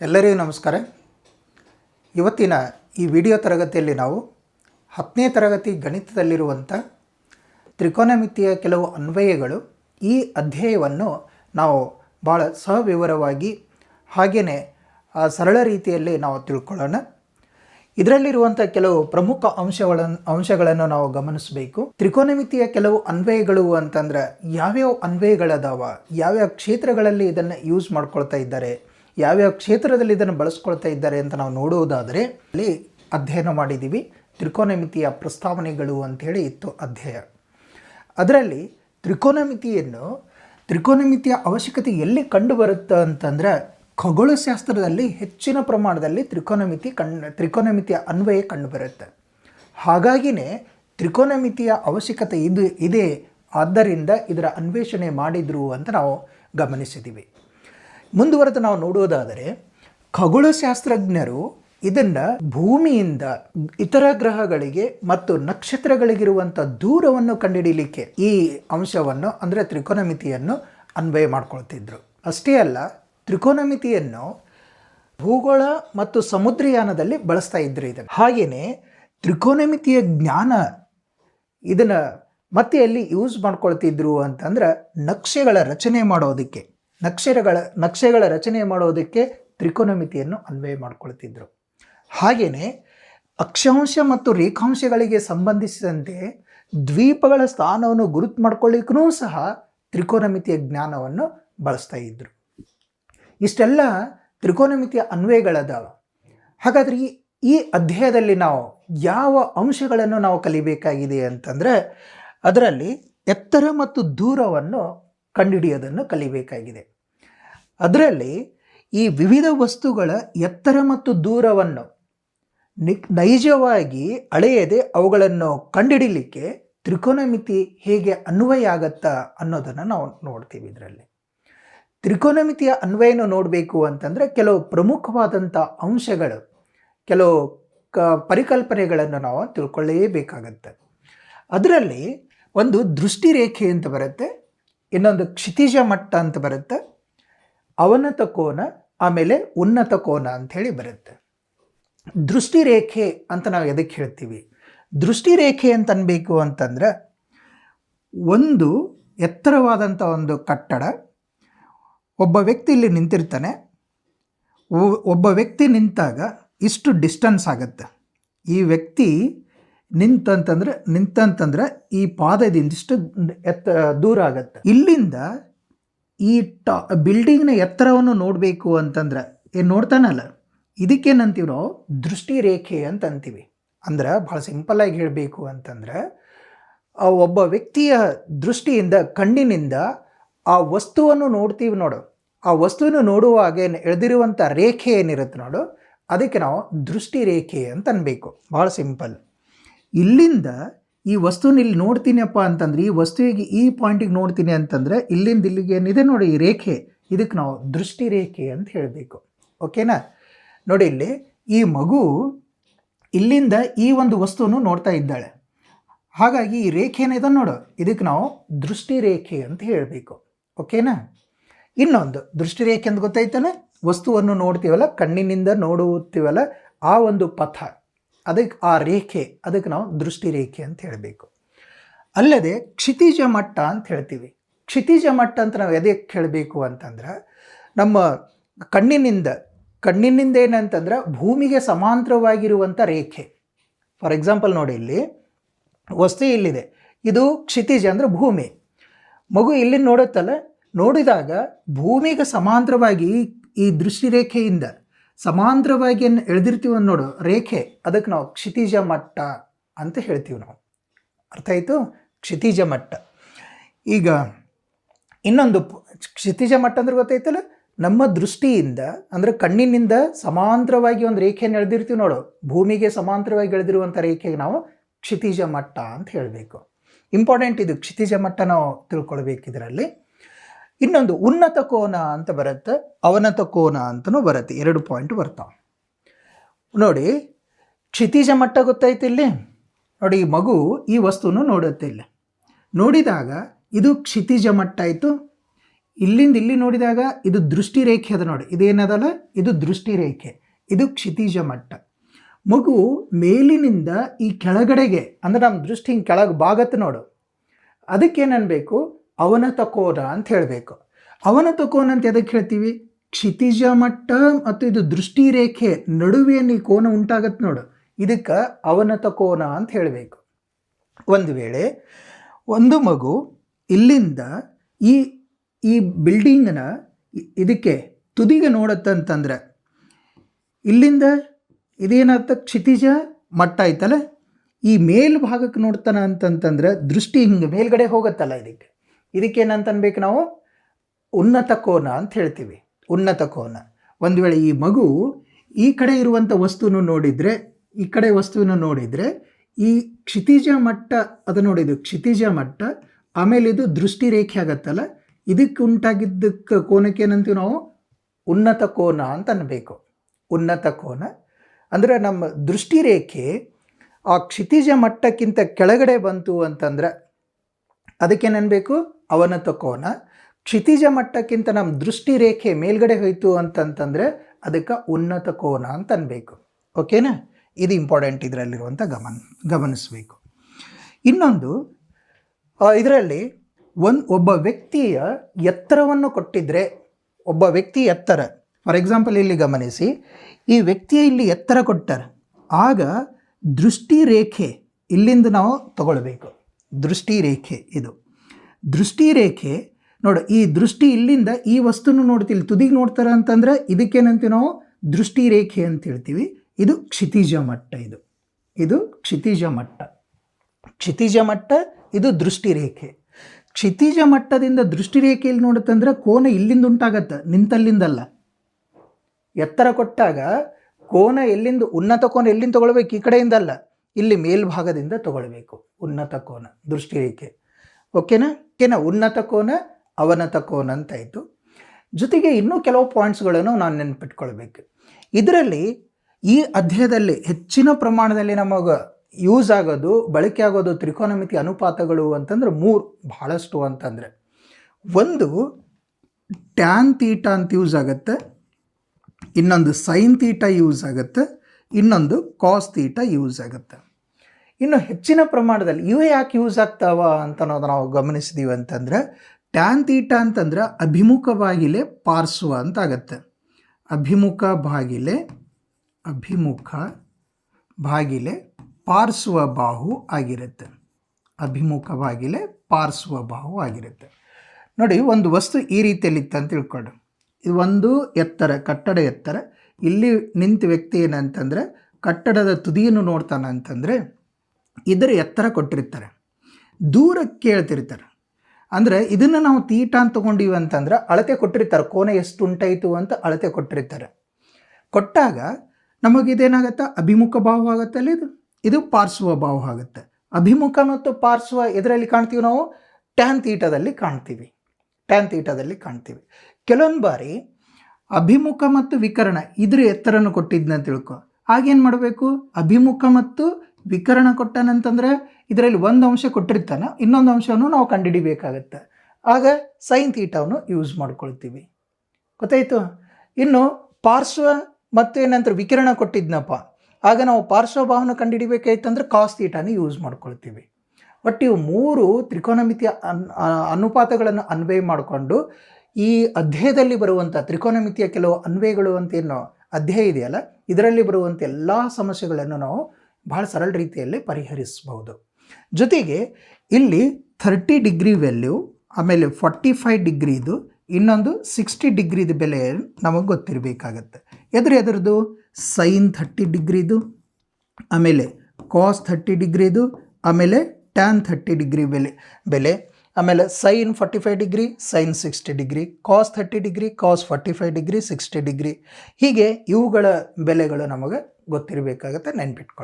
ಎಲ್ಲರಿಗೂ ನಮಸ್ಕಾರ. ಇವತ್ತಿನ ಈ ವಿಡಿಯೋ ತರಗತಿಯಲ್ಲಿ ನಾವು ಹತ್ತನೇ ತರಗತಿ ಗಣಿತದಲ್ಲಿರುವಂಥ ತ್ರಿಕೋನಮಿತಿಯ ಕೆಲವು ಅನ್ವಯಗಳು ಈ ಅಧ್ಯಾಯವನ್ನು ನಾವು ಭಾಳ ಸವಿವರವಾಗಿ ಹಾಗೆಯೇ ಸರಳ ರೀತಿಯಲ್ಲಿ ನಾವು ತಿಳ್ಕೊಳ್ಳೋಣ. ಇದರಲ್ಲಿರುವಂಥ ಕೆಲವು ಪ್ರಮುಖ ಅಂಶಗಳನ್ನು ಅಂಶಗಳನ್ನು ನಾವು ಗಮನಿಸಬೇಕು. ತ್ರಿಕೋನಮಿತಿಯ ಕೆಲವು ಅನ್ವಯಗಳು ಅಂತಂದ್ರೆ ಯಾವ್ಯಾವ ಅನ್ವಯಗಳದಾವ, ಯಾವ್ಯಾವ ಕ್ಷೇತ್ರಗಳಲ್ಲಿ ಇದನ್ನು ಯೂಸ್ ಮಾಡ್ಕೊಳ್ತಾ ಇದ್ದಾರೆ ಯಾವ್ಯಾವ ಕ್ಷೇತ್ರದಲ್ಲಿ ಇದನ್ನು ಬಳಸ್ಕೊಳ್ತಾ ಇದ್ದಾರೆ ಅಂತ ನಾವು ನೋಡುವುದಾದರೆ ಅಲ್ಲಿ ಅಧ್ಯಯನ ಮಾಡಿದ್ದೀವಿ. ತ್ರಿಕೋನಮಿತಿಯ ಪ್ರಸ್ತಾವನೆಗಳು ಅಂಥೇಳಿ ಇತ್ತು ಅಧ್ಯಯ. ಅದರಲ್ಲಿ ತ್ರಿಕೋನಮಿತಿಯನ್ನು, ತ್ರಿಕೋನಮಿತಿಯ ಅವಶ್ಯಕತೆ ಎಲ್ಲಿ ಕಂಡುಬರುತ್ತೆ ಅಂತಂದ್ರೆ ಖಗೋಳಶಾಸ್ತ್ರದಲ್ಲಿ ಹೆಚ್ಚಿನ ಪ್ರಮಾಣದಲ್ಲಿ ತ್ರಿಕೋನಮಿತಿ ಕಣ್ ತ್ರಿಕೋನಮಿತಿಯ ಅನ್ವಯ ಕಂಡುಬರುತ್ತೆ. ಹಾಗಾಗಿನೇ ತ್ರಿಕೋನಮಿತಿಯ ಅವಶ್ಯಕತೆ ಇದು ಇದೆ, ಆದ್ದರಿಂದ ಇದರ ಅನ್ವೇಷಣೆ ಮಾಡಿದರು ಅಂತ ನಾವು ಗಮನಿಸಿದ್ದೀವಿ. ಮುಂದುವರೆದು ನಾವು ನೋಡುವುದಾದರೆ ಖಗೋಳಶಾಸ್ತ್ರಜ್ಞರು ಇದನ್ನು ಭೂಮಿಯಿಂದ ಇತರ ಗ್ರಹಗಳಿಗೆ ಮತ್ತು ನಕ್ಷತ್ರಗಳಿಗಿರುವಂಥ ದೂರವನ್ನು ಕಂಡುಹಿಡಿಯಲಿಕ್ಕೆ ಈ ಅಂಶವನ್ನು, ಅಂದರೆ ತ್ರಿಕೋನಮಿತಿಯನ್ನು ಅನ್ವಯ ಮಾಡ್ಕೊಳ್ತಿದ್ರು. ಅಷ್ಟೇ ಅಲ್ಲ, ತ್ರಿಕೋನಮಿತಿಯನ್ನು ಭೂಗೋಳ ಮತ್ತು ಸಮುದ್ರಯಾನದಲ್ಲಿ ಬಳಸ್ತಾ ಇದ್ರು ಇದನ್ನು. ಹಾಗೆಯೇ ತ್ರಿಕೋನಮಿತಿಯ ಜ್ಞಾನ ಇದನ್ನು ಮತ್ತೆ ಎಲ್ಲಿ ಯೂಸ್ ಮಾಡ್ಕೊಳ್ತಿದ್ರು ಅಂತಂದ್ರೆ ನಕ್ಷೆಗಳ ರಚನೆ ಮಾಡೋದಕ್ಕೆ. ನಕ್ಷೆಗಳ ನಕ್ಷೆಗಳ ರಚನೆ ಮಾಡೋದಕ್ಕೆ ತ್ರಿಕೋನಮಿತಿಯನ್ನು ಅನ್ವಯ ಮಾಡಿಕೊಳ್ತಿದ್ರು. ಹಾಗೆಯೇ ಅಕ್ಷಾಂಶ ಮತ್ತು ರೇಖಾಂಶಗಳಿಗೆ ಸಂಬಂಧಿಸಿದಂತೆ ದ್ವೀಪಗಳ ಸ್ಥಾನವನ್ನು ಗುರುತು ಮಾಡ್ಕೊಳ್ಳಿಕ್ಕೂ ಸಹ ತ್ರಿಕೋನಮಿತಿಯ ಜ್ಞಾನವನ್ನು ಬಳಸ್ತಾ ಇದ್ದರು ಇಷ್ಟೆಲ್ಲ ತ್ರಿಕೋನಮಿತಿಯ ಅನ್ವಯಗಳದಾವ. ಹಾಗಾದರೆ ಈ ಈ ಅಧ್ಯಾಯದಲ್ಲಿ ನಾವು ಯಾವ ಅಂಶಗಳನ್ನು ನಾವು ಕಲಿಬೇಕಾಗಿದೆ ಅಂತಂದರೆ ಅದರಲ್ಲಿ ಎತ್ತರ ಮತ್ತು ದೂರವನ್ನು ಕಂಡುಹಿಡಿಯೋದನ್ನು ಕಲಿಬೇಕಾಗಿದೆ. ಅದರಲ್ಲಿ ಈ ವಿವಿಧ ವಸ್ತುಗಳ ಎತ್ತರ ಮತ್ತು ದೂರವನ್ನು ನೈಜವಾಗಿ ಅಳೆಯದೆ ಅವುಗಳನ್ನು ಕಂಡುಹಿಡಿಲಿಕ್ಕೆ ತ್ರಿಕೋನಮಿತಿ ಹೇಗೆ ಅನ್ವಯ ಆಗತ್ತಾ ಅನ್ನೋದನ್ನು ನಾವು ನೋಡ್ತೀವಿ ಇದರಲ್ಲಿ. ತ್ರಿಕೋನಮಿತಿಯ ಅನ್ವಯನ ನೋಡಬೇಕು ಅಂತಂದರೆ ಕೆಲವು ಪ್ರಮುಖವಾದಂಥ ಅಂಶಗಳು, ಕೆಲವು ಕ ಪರಿಕಲ್ಪನೆಗಳನ್ನು ನಾವು ತಿಳ್ಕೊಳ್ಳೇಬೇಕಾಗತ್ತೆ. ಅದರಲ್ಲಿ ಒಂದು ದೃಷ್ಟಿ ರೇಖೆ ಅಂತ ಬರುತ್ತೆ, ಇನ್ನೊಂದು ಕ್ಷಿತಿಜ ಮಟ್ಟ ಅಂತ ಬರುತ್ತೆ ಅವನತ ಕೋನ ಆಮೇಲೆ ಉನ್ನತ ಕೋನ ಅಂಥೇಳಿ ಬರುತ್ತೆ. ದೃಷ್ಟಿ ರೇಖೆ ಅಂತ ನಾವು ಎದಕ್ಕೆ ಹೇಳ್ತೀವಿ? ದೃಷ್ಟಿ ರೇಖೆ ಅಂತ ಅನ್ಬೇಕು ಅಂತಂದ್ರೆ ಒಂದು ಎತ್ತರವಾದಂಥ ಒಂದು ಕಟ್ಟಡ, ಒಬ್ಬ ವ್ಯಕ್ತಿ ಇಲ್ಲಿ ನಿಂತಿರ್ತಾನೆ. ಒಬ್ಬ ವ್ಯಕ್ತಿ ನಿಂತಾಗ ಇಷ್ಟು ಡಿಸ್ಟೆನ್ಸ್ ಆಗುತ್ತೆ. ಈ ವ್ಯಕ್ತಿ ನಿಂತಂತಂದ್ರೆ ನಿಂತಂತಂದ್ರೆ ಈ ಪಾದದಿಂದ ಇಷ್ಟು ಎತ್ತ, ದೂರ ಆಗುತ್ತೆ. ಇಲ್ಲಿಂದ ಈ ಟಾ ಬಿಲ್ಡಿಂಗ್ನ ಎತ್ತರವನ್ನು ನೋಡಬೇಕು ಅಂತಂದ್ರೆ, ಏನು ನೋಡ್ತಾನಲ್ಲ ಇದಕ್ಕೇನಂತೀವಿ ನಾವು ದೃಷ್ಟಿ ರೇಖೆ ಅಂತ ಅಂತೀವಿ ಅಂದ್ರೆ ಭಾಳ ಸಿಂಪಲ್ಲಾಗಿ ಹೇಳಬೇಕು ಅಂತಂದ್ರೆ, ಆ ಒಬ್ಬ ವ್ಯಕ್ತಿಯ ದೃಷ್ಟಿಯಿಂದ, ಕಣ್ಣಿನಿಂದ ಆ ವಸ್ತುವನ್ನು ನೋಡ್ತೀವಿ ನೋಡು. ಆ ವಸ್ತುವನ್ನು ನೋಡುವಾಗ ಎಳೆದಿರುವಂಥ ರೇಖೆ ಏನಿರುತ್ತೆ ನೋಡು, ಅದಕ್ಕೆ ನಾವು ದೃಷ್ಟಿ ರೇಖೆ ಅಂತ ಅನ್ಬೇಕು. ಭಾಳ ಸಿಂಪಲ್ ಇಲ್ಲಿಂದ ಈ ವಸ್ತುನ ಇಲ್ಲಿ ನೋಡ್ತೀನಪ್ಪ ಅಂತಂದ್ರೆ, ಈ ವಸ್ತುವಿಗೆ ಈ ಪಾಯಿಂಟಿಗೆ ನೋಡ್ತೀನಿ ಅಂತಂದ್ರೆ, ಇಲ್ಲಿಂದ ಇಲ್ಲಿಗೆ ಏನಿದೆ ನೋಡಿ, ಈ ರೇಖೆ. ಇದಕ್ಕೆ ನಾವು ದೃಷ್ಟಿ ರೇಖೆ ಅಂತ ಹೇಳಬೇಕು. ಓಕೆನಾ? ನೋಡಿ ಇಲ್ಲಿ, ಈ ಮಗು ಇಲ್ಲಿಂದ ಈ ಒಂದು ವಸ್ತುವನ್ನು ನೋಡ್ತಾ ಇದ್ದಾಳೆ. ಹಾಗಾಗಿ ಈ ರೇಖೆ ಏನಿದೆ ನೋಡು, ಇದಕ್ಕೆ ನಾವು ದೃಷ್ಟಿ ರೇಖೆ ಅಂತ ಹೇಳಬೇಕು. ಓಕೆನಾ? ಇನ್ನೊಂದು, ದೃಷ್ಟಿ ರೇಖೆ ಅಂತ ಗೊತ್ತಾಯ್ತಾನೆ ವಸ್ತುವನ್ನು ನೋಡ್ತೀವಲ್ಲ, ಕಣ್ಣಿನಿಂದ ನೋಡುತ್ತೀವಲ್ಲ, ಆ ಒಂದು ಪಥ. ಅದಕ್ಕೆ ಆ ರೇಖೆ ಅದಕ್ಕೆ ನಾವು ದೃಷ್ಟಿ ರೇಖೆ ಅಂತ ಹೇಳಬೇಕು. ಅಲ್ಲದೆ ಕ್ಷಿತಿಜ ಮಟ್ಟ ಅಂತ ಹೇಳ್ತೀವಿ. ಕ್ಷಿತಿಜ ಮಟ್ಟ ಅಂತ ನಾವು ಎದಕ್ಕೆ ಹೇಳಬೇಕು ಅಂತಂದ್ರೆ ನಮ್ಮ ಕಣ್ಣಿನಿಂದ ಕಣ್ಣಿನಿಂದ ಏನಂತಂದ್ರೆ ಭೂಮಿಗೆ ಸಮಾಂತರವಾಗಿರುವಂಥ ರೇಖೆ. ಫಾರ್ ಎಕ್ಸಾಂಪಲ್ ನೋಡಿ ಇಲ್ಲಿ, ವಸ್ತು ಇಲ್ಲಿದೆ. ಇದು ಕ್ಷಿತಿಜ ಅಂದರೆ ಭೂಮಿ. ಮಗು ಇಲ್ಲಿ ನೋಡುತ್ತಲ್ಲ, ನೋಡಿದಾಗ ಭೂಮಿಗೆ ಸಮಾಂತರವಾಗಿ ಈ- ಈ ದೃಷ್ಟಿ ರೇಖೆಯಿಂದ ಸಮಾಂತರವಾಗಿ ಏನು ಎಳೆದಿರ್ತೀವಿ ನೋಡು ರೇಖೆ, ಅದಕ್ಕೆ ನಾವು ಕ್ಷಿತಿಜ ಮಟ್ಟ ಅಂತ ಹೇಳ್ತೀವಿ ನಾವು. ಅರ್ಥ ಆಯಿತು? ಕ್ಷಿತಿಜ ಮಟ್ಟ. ಈಗ ಇನ್ನೊಂದು ಕ್ಷಿತಿಜ ಮಟ್ಟ ಅಂದ್ರೆ ಗೊತ್ತಾಯ್ತಲ್ಲ? ನಮ್ಮ ದೃಷ್ಟಿಯಿಂದ, ಅಂದರೆ ಕಣ್ಣಿನಿಂದ ಸಮಾಂತರವಾಗಿ ಒಂದು ರೇಖೆಯನ್ನು ಎಳೆದಿರ್ತೀವಿ ನೋಡು. ಭೂಮಿಗೆ ಸಮಾಂತರವಾಗಿ ಎಳೆದಿರುವಂಥ ರೇಖೆಗೆ ನಾವು ಕ್ಷಿತಿಜ ಮಟ್ಟ ಅಂತ ಹೇಳಬೇಕು. ಇಂಪಾರ್ಟೆಂಟ್ ಇದು. ಕ್ಷಿತಿಜ ಮಟ್ಟ ನಾವು ತಿಳ್ಕೊಳ್ಬೇಕು ಇದರಲ್ಲಿ. ಇನ್ನೊಂದು ಉನ್ನತ ಕೋನ ಅಂತ ಬರುತ್ತೆ, ಅವನತ ಕೋನ ಅಂತಲೂ ಬರುತ್ತೆ, ಎರಡು ಪಾಯಿಂಟ್ ಬರ್ತಾವೆ. ನೋಡಿ, ಕ್ಷಿತಿಜ ಮಟ್ಟ ಗೊತ್ತಾಯ್ತು ಇಲ್ಲಿ? ನೋಡಿ, ಈ ಮಗು ಈ ವಸ್ತುವನ್ನು ನೋಡುತ್ತೆ ಇಲ್ಲಿ. ನೋಡಿದಾಗ ಇದು ಕ್ಷಿತಿಜ ಮಟ್ಟ ಆಯಿತು. ಇಲ್ಲಿಂದ ಇಲ್ಲಿ ನೋಡಿದಾಗ ಇದು ದೃಷ್ಟಿ ರೇಖೆ ಅದ ನೋಡಿ. ಇದೇನದಲ್ಲ? ಇದು ದೃಷ್ಟಿ ರೇಖೆ ಇದು ಕ್ಷಿತಿಜ ಮಟ್ಟ. ಮಗು ಮೇಲಿನಿಂದ ಈ ಕೆಳಗಡೆಗೆ, ಅಂದ್ರೆ ನಮ್ಮ ದೃಷ್ಟಿ ಹಿಂಗೆ ಕೆಳಗೆ ಬಾಗತ್ತೆ ನೋಡು. ಅದಕ್ಕೇನನ್ಬೇಕು ಅವನತ ಕೋನ ಅಂತ ಹೇಳಬೇಕು. ಅವನತ ಕೋನ ಅಂತ ಎದಕ್ಕೆ ಹೇಳ್ತೀವಿ? ಕ್ಷಿತಿಜ ಮಟ್ಟ ಮತ್ತು ಇದು ದೃಷ್ಟಿ ರೇಖೆ ನಡುವೆ ಈ ಕೋನ ಉಂಟಾಗತ್ತೆ ನೋಡು. ಇದಕ್ಕೆ ಅವನತ ಕೋನ ಅಂತ ಹೇಳಬೇಕು. ಒಂದು ವೇಳೆ ಒಂದು ಮಗು ಇಲ್ಲಿಂದ ಈ ಈ ಬಿಲ್ಡಿಂಗ್ನ ಇದಕ್ಕೆ ತುದಿಗೆ ನೋಡತ್ತಂತಂದ್ರೆ ಇಲ್ಲಿಂದ ಇದೇನಾಗ್ತ? ಕ್ಷಿತಿಜ ಮಟ್ಟ ಐತಲ್ಲ ಈ ಮೇಲ್ಭಾಗಕ್ಕೆ ನೋಡ್ತಾನ ಅಂತಂತಂದ್ರೆ ದೃಷ್ಟಿ ಹಿಂಗೆ ಮೇಲ್ಗಡೆ ಹೋಗುತ್ತಲ್ಲ ಇದಕ್ಕೆ. ಇದಕ್ಕೇನಂತ ಅನ್ಬೇಕು ನಾವು? ಉನ್ನತ ಕೋನ ಅಂತ ಹೇಳ್ತೀವಿ. ಉನ್ನತ ಕೋನ. ಒಂದು ವೇಳೆ ಈ ಮಗು ಈ ಕಡೆ ಇರುವಂಥ ವಸ್ತುವನ್ನು ನೋಡಿದರೆ, ಈ ಕಡೆ ವಸ್ತುವನ್ನು ನೋಡಿದರೆ, ಈ ಕ್ಷಿತಿಜ ಮಟ್ಟ, ಅದು ನೋಡಿದ್ದು ಕ್ಷಿತಿಜ ಮಟ್ಟ, ಆಮೇಲೆ ಇದು ದೃಷ್ಟಿ ರೇಖೆ ಆಗತ್ತಲ್ಲ? ಇದಕ್ಕೆ ಉಂಟಾಗಿದ್ದಕ್ಕೆ ಕೋನಕ್ಕೆ ಏನಂತೀವಿ ನಾವು? ಉನ್ನತ ಕೋನ ಅಂತ ಅನ್ಬೇಕು ಉನ್ನತ ಕೋನ. ಅಂದರೆ ನಮ್ಮ ದೃಷ್ಟಿ ರೇಖೆ ಆ ಕ್ಷಿತಿಜ ಮಟ್ಟಕ್ಕಿಂತ ಕೆಳಗಡೆ ಬಂತು ಅಂತಂದ್ರೆ ಅದಕ್ಕೇನನ್ಬೇಕು ಅವನತ ಕೋನ ಕ್ಷಿತಿಜ ಮಟ್ಟಕ್ಕಿಂತ ನಮ್ಮ ದೃಷ್ಟಿ ರೇಖೆ ಮೇಲ್ಗಡೆ ಹೋಯಿತು ಅಂತಂತಂದರೆ ಅದಕ್ಕೆ ಉನ್ನತ ಕೋನ ಅಂತ ಅನ್ಬೇಕು ಓಕೆನಾ? ಇದು ಇಂಪಾರ್ಟೆಂಟ್ ಇದರಲ್ಲಿರುವಂಥ ಗಮನ, ಗಮನಿಸಬೇಕು. ಇನ್ನೊಂದು ಇದರಲ್ಲಿ ಒಂದು ಒಬ್ಬ ವ್ಯಕ್ತಿಯ ಎತ್ತರವನ್ನು ಕೊಟ್ಟಿದ್ದರೆ ಒಬ್ಬ ವ್ಯಕ್ತಿ ಎತ್ತರ. ಫಾರ್ ಎಕ್ಸಾಂಪಲ್ ಇಲ್ಲಿ ಗಮನಿಸಿ, ಈ ವ್ಯಕ್ತಿಯ ಇಲ್ಲಿ ಎತ್ತರ ಕೊಟ್ಟಾರೆ ಆಗ ದೃಷ್ಟಿ ರೇಖೆ ಇಲ್ಲಿಂದ ನಾವು ತಗೊಳ್ಬೇಕು. ದೃಷ್ಟಿ ರೇಖೆ ಇದು. ದೃಷ್ಟಿ ರೇಖೆ ನೋಡು, ಈ ದೃಷ್ಟಿ ಇಲ್ಲಿಂದ ಈ ವಸ್ತುನ ನೋಡ್ತಿಲ್ಲ ತುದಿಗೆ ನೋಡ್ತಾರೆ ಅಂತಂದ್ರೆ ಇದಕ್ಕೇನಂತೀವಿ ನಾವು? ದೃಷ್ಟಿ ರೇಖೆ ಅಂತ ಹೇಳ್ತೀವಿ ಇದು ಕ್ಷಿತಿಜ ಮಟ್ಟ ಇದು. ಇದು ಕ್ಷಿತಿಜ ಮಟ್ಟ. ಕ್ಷಿತಿಜ ಮಟ್ಟ, ಇದು ದೃಷ್ಟಿ ರೇಖೆ ಕ್ಷಿತಿಜ ಮಟ್ಟದಿಂದ ದೃಷ್ಟಿ ರೇಖೆಯಲ್ಲಿ ನೋಡುತ್ತಂದ್ರೆ ಕೋನ ಇಲ್ಲಿಂದ ಉಂಟಾಗತ್ತೆ, ನಿಂತಲ್ಲಿಂದಲ್ಲ. ಎತ್ತರ ಕೊಟ್ಟಾಗ ಕೋನ ಎಲ್ಲಿಂದ, ಉನ್ನತ ಕೋನ ಎಲ್ಲಿಂದ ತಗೊಳ್ಬೇಕು? ಈ ಕಡೆಯಿಂದ ಅಲ್ಲ ಇಲ್ಲಿ ಮೇಲ್ಭಾಗದಿಂದ ತಗೊಳ್ಬೇಕು. ಉನ್ನತ ಕೋನ, ದೃಷ್ಟಿ ರೇಖೆ. ಓಕೆನಾ? ಓಕೆನಾ? ಉನ್ನತ ಕೋನ, ಅವನತ ಕೋನ ಅಂತಾಯಿತು ಜೊತೆಗೆ ಇನ್ನೂ ಕೆಲವು ಪಾಯಿಂಟ್ಸ್ಗಳನ್ನು ನಾನು ನೆನ್ಪಿಟ್ಕೊಳ್ಬೇಕು. ಇದರಲ್ಲಿ ಈ ಅಧ್ಯಾಯದಲ್ಲಿ ಹೆಚ್ಚಿನ ಪ್ರಮಾಣದಲ್ಲಿ ನಮಗೆ ಯೂಸ್ ಆಗೋದು, ಬಳಕೆ ಆಗೋದು ತ್ರಿಕೋನಮಿತಿ ಅನುಪಾತಗಳು ಅಂತಂದ್ರೆ ಮೂರು, ಬಹಳಷ್ಟು ಅಂತಂದರೆ. ಒಂದು ಟ್ಯಾನ್ ತೀಟ ಅಂತ ಯೂಸ್ ಆಗುತ್ತೆ. ಇನ್ನೊಂದು ಸೈನ್ ತೀಟ ಯೂಸ್ ಆಗುತ್ತೆ. ಇನ್ನೊಂದು ಕಾಸ್ ತೀಟ ಯೂಸ್ ಆಗುತ್ತೆ. ಇನ್ನು ಹೆಚ್ಚಿನ ಪ್ರಮಾಣದಲ್ಲಿ ಇವು ಯಾಕೆ ಯೂಸ್ ಆಗ್ತಾವ ಅಂತ ನಾವು ಗಮನಿಸಿದೀವಿ ಅಂತಂದ್ರೆ ಟ್ಯಾನ್ ತೀಟ ಅಂತಂದ್ರೆ ಅಭಿಮುಖ ಬಾಗಿಲೆ ಪಾರ್ಶ್ವ ಅಂತ ಆಗತ್ತೆ. ಅಭಿಮುಖ ಬಾಗಿಲೆ ಅಭಿಮುಖ ಬಾಗಿಲೆ ಪಾರ್ಶ್ವ ಬಾಹು ಆಗಿರುತ್ತೆ. ಅಭಿಮುಖ ಬಾಗಿಲೆ ಪಾರ್ಶ್ವ ಬಾಹು ಆಗಿರುತ್ತೆ. ನೋಡಿ, ಒಂದು ವಸ್ತು ಈ ರೀತಿಯಲ್ಲಿ ಅಂತ ತಿಳ್ಕೊಂಡು ಇದು ಒಂದು ಎತ್ತರ, ಕಟ್ಟಡ ಎತ್ತರ. ಇಲ್ಲಿ ನಿಂತ ವ್ಯಕ್ತಿ ಏನಂತಂದ್ರೆ ಕಟ್ಟಡದ ತುದಿಯನ್ನು ನೋಡ್ತಾನೆ ಅಂತಂದರೆ ಇದರ ಎತ್ತರ ಕೊಟ್ಟಿರ್ತಾರೆ. ದೂರ ಕೇಳ್ತಿರ್ತಾರೆ. ಅಂದರೆ ಇದನ್ನು ನಾವು ತೀಟ ಅಂತ ತೊಗೊಂಡಿವಿ ಅಂತಂದ್ರೆ ಅಳತೆ ಕೊಟ್ಟಿರ್ತಾರೆ. ಕೋನ ಎಷ್ಟು ಉಂಟಾಯಿತು ಅಂತ ಅಳತೆ ಕೊಟ್ಟಿರ್ತಾರೆ. ಕೊಟ್ಟಾಗ ನಮಗಿದೇನಾಗತ್ತೆ? ಅಭಿಮುಖ ಭಾವ ಆಗುತ್ತಲ್ಲ ಇದು? ಇದು ಪಾರ್ಶ್ವ ಭಾವ ಆಗುತ್ತೆ. ಅಭಿಮುಖ ಮತ್ತು ಪಾರ್ಶ್ವ ಇದರಲ್ಲಿ ಕಾಣ್ತೀವಿ ನಾವು? ಟ್ಯಾನ್ ತೀಟದಲ್ಲಿ ಕಾಣ್ತೀವಿ. ಟ್ಯಾನ್ ತೀಟದಲ್ಲಿ ಕಾಣ್ತೀವಿ. ಕೆಲವೊಂದು ಬಾರಿ ಅಭಿಮುಖ ಮತ್ತು ವಿಕರಣ, ಇದ್ರ ಎತ್ತರನ್ನು ಕೊಟ್ಟಿದ್ನ ತಿಳ್ಕೊ. ಆಗೇನು ಮಾಡಬೇಕು? ಅಭಿಮುಖ ಮತ್ತು ವಿಕರಣ ಕೊಟ್ಟನಂತಂದ್ರೆ ಇದರಲ್ಲಿ ಒಂದು ಅಂಶ ಕೊಟ್ಟಿರ್ತಾನೆ, ಇನ್ನೊಂದು ಅಂಶವನ್ನು ನಾವು ಕಂಡುಹಿಡಿಬೇಕಾಗತ್ತೆ ಆಗ ಸೈನ್ ತೀಟವನ್ನು ಯೂಸ್ ಮಾಡ್ಕೊಳ್ತೀವಿ. ಗೊತ್ತಾಯ್ತು? ಇನ್ನು ಪಾರ್ಶ್ವ ಮತ್ತು ಏನಂತ ವಿಕಿರಣ ಕೊಟ್ಟಿದ್ನಪ್ಪ, ಆಗ ನಾವು ಪಾರ್ಶ್ವಭಾವನ ಕಂಡುಹಿಡಿಬೇಕಾಯ್ತಂದ್ರೆ ಕಾಸ್ ತೀಟಾನ ಯೂಸ್ ಮಾಡ್ಕೊಳ್ತೀವಿ. ಒಟ್ಟು ಇವು ಮೂರು ತ್ರಿಕೋನಮಿತಿಯ ಅನ್ ಅನುಪಾತಗಳನ್ನು ಅನ್ವಯ ಮಾಡಿಕೊಂಡು ಈ ಅಧ್ಯಯದಲ್ಲಿ ಬರುವಂಥ ತ್ರಿಕೋನಮಿತಿಯ ಕೆಲವು ಅನ್ವಯಗಳು ಅಂತ ಏನು ಅಧ್ಯಾಯ ಇದೆಯಲ್ಲ? ಇದರಲ್ಲಿ ಬರುವಂಥ ಎಲ್ಲ ಸಮಸ್ಯೆಗಳನ್ನು ನಾವು ಬಹಳ ಸರಳ ರೀತಿಯಲ್ಲಿ ಪರಿಹರಿಸಬಹುದು. ಜೊತೆಗೆ ಇಲ್ಲಿ ಥರ್ಟಿ ಡಿಗ್ರಿ ವ್ಯಾಲ್ಯೂ, ಆಮೇಲೆ ಫಾರ್ಟಿ ಫೈವ್ ಡಿಗ್ರಿದು, ಇನ್ನೊಂದು ಸಿಕ್ಸ್ಟಿ ಡಿಗ್ರಿದು ಬೆಲೆ ನಮಗೆ ಗೊತ್ತಿರಬೇಕಾಗತ್ತೆ. ಎದುರು ಎದುರದು ಸೈನ್ ಥರ್ಟಿ ಡಿಗ್ರಿದು, ಆಮೇಲೆ ಕಾಸ್ ಥರ್ಟಿ ಡಿಗ್ರಿದು, ಆಮೇಲೆ ಟ್ಯಾನ್ ಥರ್ಟಿ ಡಿಗ್ರಿ ಬೆಲೆ ಬೆಲೆ. ಆಮೇಲೆ sine forty five degree sine sixty degree cos thirty degree cos forty five degree sixty degree ಹೀಗೆ ಇವುಗಳ ಬೆಲೆಗಳು ನಮಗೆ ಗೊತ್ತಿರಬೇಕಾಗತ್ತೆ, ನೆನ್ಪಿಟ್ಕೊಳ್ಳಿ.